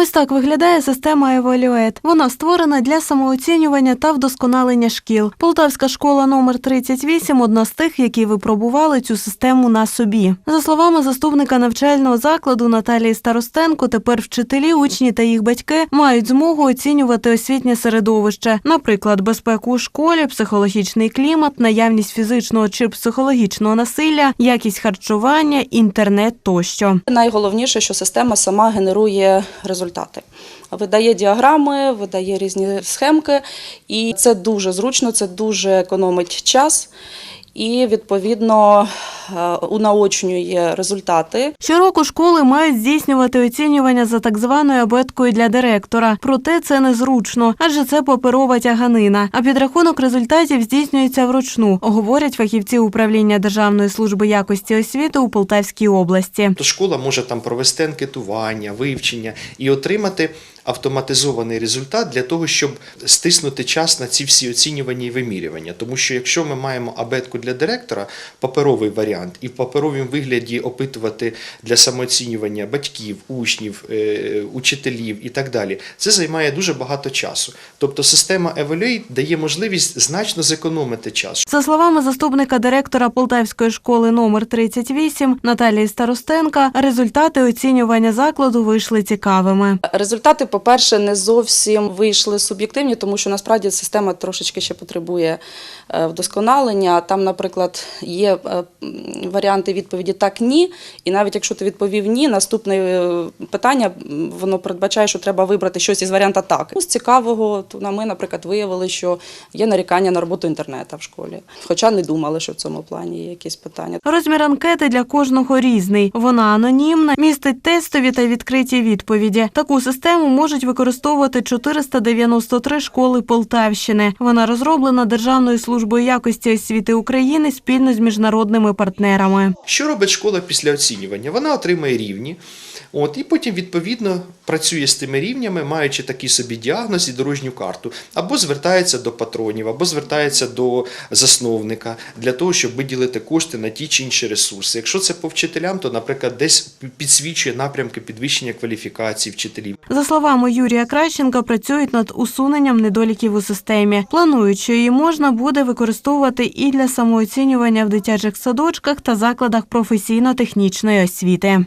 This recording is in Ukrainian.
Ось так виглядає система Евалюет. Вона створена для самооцінювання та вдосконалення шкіл. Полтавська школа номер 38 – одна з тих, які випробували цю систему на собі. За словами заступника навчального закладу Наталії Старостенко, тепер вчителі, учні та їх батьки мають змогу оцінювати освітнє середовище, наприклад, безпеку у школі, психологічний клімат, наявність фізичного чи психологічного насилля, якість харчування, інтернет тощо. Найголовніше, що система сама генерує результати. Видає діаграми, видає різні схемки, і це дуже зручно, це дуже економить час і відповідно е, унаочнює результати. Щороку школи мають здійснювати оцінювання за так званою абеткою для директора. Проте це незручно, адже це паперова тяганина. А підрахунок результатів здійснюється вручну, говорять фахівці управління Державної служби якості освіти у Полтавській області. То школа може там провести анкетування, вивчення і отримати автоматизований результат для того, щоб стиснути час на ці всі оцінювання і вимірювання. Тому що якщо ми маємо абетку для директора, паперовий варіант, і в паперовому вигляді опитувати для самооцінювання батьків, учнів, е, учителів і так далі, це займає дуже багато часу. Тобто система Evaluate дає можливість значно зекономити час. За словами заступника директора Полтавської школи номер 38 Наталії Старостенка, результати оцінювання закладу вийшли цікавими. Результати, по-перше, не зовсім вийшли суб'єктивні, тому що насправді система трошечки ще потребує е, вдосконалення. Там, наприклад, є е, варіанти відповіді так, ні. І навіть якщо ти відповів ні, наступне е, питання воно передбачає, що треба вибрати щось із варіанта так. Ну, З цікавого, на ми, наприклад, виявили, що є нарікання на роботу інтернету в школі. Хоча не думали, що в цьому плані є якісь питання. Розмір анкети для кожного різний. Вона анонімна, містить тестові та відкриті відповіді. Таку систему можуть використовувати 493 школи Полтавщини. Вона розроблена Державною службою якості освіти України спільно з міжнародними партнерами. Що робить школа після оцінювання? Вона отримує рівні, от, і потім відповідно працює з тими рівнями, маючи такий собі діагноз і дорожню карту, або звертається до патронів, або звертається до засновника для того, щоб виділити кошти на ті чи інші ресурси. Якщо це по вчителям, то, наприклад, десь підсвічує напрямки підвищення кваліфікації вчителів. За словами Юрія Кращенка, працюють над усуненням недоліків у системі. Планують, що її можна буде використовувати і для самооцінювання в дитячих садочках та закладах професійно-технічної освіти.